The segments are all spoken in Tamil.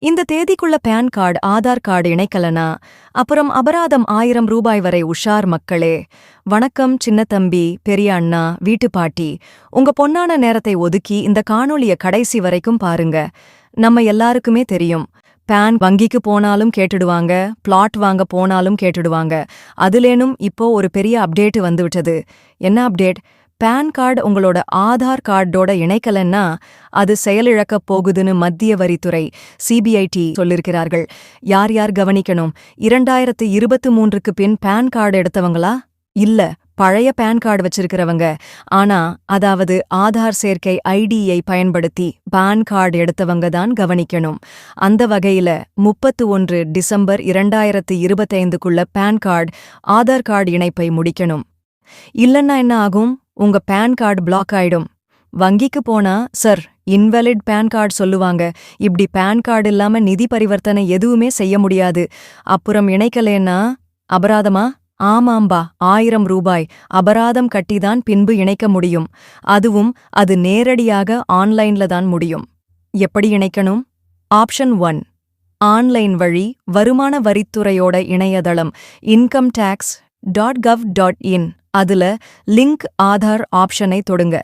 இந்த தேதிக்குள்ள பேன் கார்டு ஆதார் கார்டு இணைக்கலனா? அப்புறம் அபராதம் ஆயிரம் ரூபாய் வரை உஷார் மக்களே. வணக்கம் சின்னத்தம்பி பெரிய அண்ணா வீட்டு பாட்டி. உங்க பொன்னான நேரத்தை ஒதுக்கி இந்த காணொளிய கடைசி வரைக்கும் பாருங்க. நம்ம எல்லாருக்குமே தெரியும். பேன் வங்கிக்கு போனாலும் கேட்டுடுவாங்க பிளாட் வாங்க போனாலும் கேட்டுடுவாங்க. அதுலேனும் இப்போ ஒரு பெரிய அப்டேட் வந்துவிட்டது. என்ன அப்டேட்? பேன் கார்டு உங்களோட ஆதார் கார்டோட இணைக்கலன்னா அது செயலிழக்கப் போகுதுன்னு மத்திய வரித்துறை சிபிஐடி சொல்லிருக்கிறார்கள். யார் யார் கவனிக்கணும்? இரண்டாயிரத்து இருபத்து மூன்றுக்கு பின் பேன் கார்டு எடுத்தவங்களா? இல்ல பழைய பேன் கார்டு வச்சிருக்கிறவங்க. ஆனா அதாவது ஆதார் சேர்க்கை ஐடியை பயன்படுத்தி பான் கார்டு எடுத்தவங்க தான் கவனிக்கணும். அந்த வகையில முப்பத்து ஒன்று டிசம்பர் இரண்டாயிரத்து இருபத்தைந்துக்குள்ள பேன் கார்டு ஆதார் கார்டு இணைப்பை முடிக்கணும். இல்லன்னா என்ன ஆகும்? உங்க பேன் கார்டு பிளாக் ஆயிடும். வங்கிக்கு போனா சார் இன்வெலிட் பேன் கார்டு சொல்லுவாங்க. இப்படி பேன் கார்டு இல்லாம நிதி பரிவர்த்தனை எதுவுமே செய்ய முடியாது. அப்புறம் இணைக்கலேன்னா அபராதமா? ஆமாம்பா ஆயிரம் ரூபாய். அபராதம் கட்டிதான் பின்பு இணைக்க முடியும். அதுவும் அது நேரடியாக ஆன்லைன்ல தான் முடியும். எப்படி இணைக்கணும்? Option one. ஆன்லைன் வழி வருமான வரித்துறையோட இணையதளம் income tax dot gov dot in அதுல லிங்க் ஆதார் ஆப்ஷனை தொடுங்க.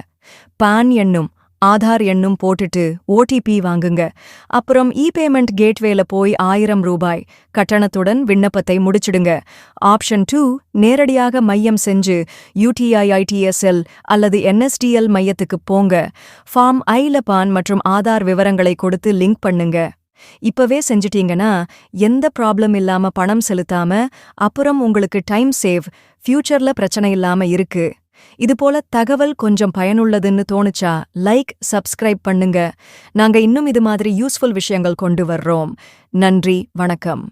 பான் எண்ணும் ஆதார் எண்ணும் போட்டுட்டு ஓடிபி வாங்குங்க. அப்புறம் இ பேமெண்ட் கேட்வேல போய் ஆயிரம் ரூபாய் கட்டணத்துடன் விண்ணப்பத்தை முடிச்சிடுங்க. ஆப்ஷன் டூ நேரடியாக மையம் செஞ்சு யூடிஐஐடிஎஸ்எல் அல்லது என்எஸ்டிஎல் மையத்துக்கு போங்க. ஃபார்ம் ஐல பான் மற்றும் ஆதார் விவரங்களை கொடுத்து லிங்க் பண்ணுங்க. இப்பவே செஞ்சிட்டீங்கன்னா எந்த ப்ராப்ளம் இல்லாம பணம் செலுத்தாம அப்புறம் உங்களுக்கு டைம் சேவ் ஃபியூச்சர்ல பிரச்சனை இல்லாம இருக்கு. இது போல தகவல் கொஞ்சம் பயனுள்ளதுன்னு தோணுச்சா லைக் சப்ஸ்கிரைப் பண்ணுங்க. நாங்க இன்னும் இது மாதிரி யூஸ்ஃபுல் விஷயங்கள் கொண்டு வர்றோம். நன்றி வணக்கம்.